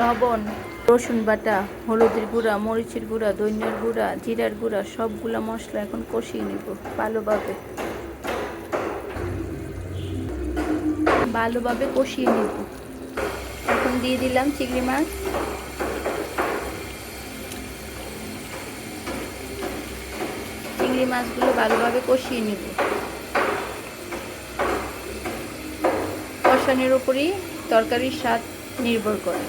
লবণ, রসুন বাটা, হলুদের গুঁড়া, মরিচের গুঁড়া দইনের গুঁড়া, জিরার গুঁড়া, সবগুলা মশলা এখন কষিয়ে নিব ভালোভাবে। ভালোভাবে কষিয়ে নিব। এখন দিয়ে দিলাম চিংড়ি মাছ। চিংড়ি মাছগুলো ভালোভাবে কষিয়ে নিব। কষানোর উপরই তরকারির স্বাদ নির্ভর করে।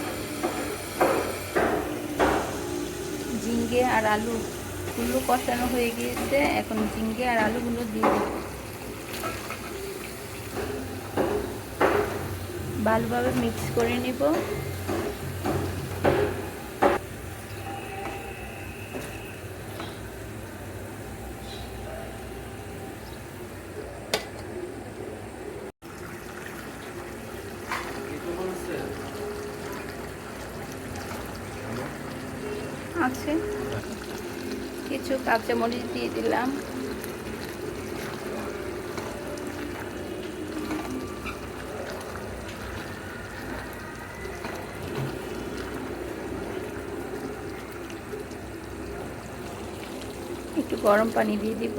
ঝিঙ্গে আর আলু গুলো কষানো হয়ে গিয়েছে। এখন ঝিঙ্গে আর আলুগুলো দিয়ে দেব। ভালোভাবে মিক্স করে নিব। আছে। কিছু কাঁচামরিচ দিয়ে দিলাম। একটু গরম পানি দিয়ে দিব।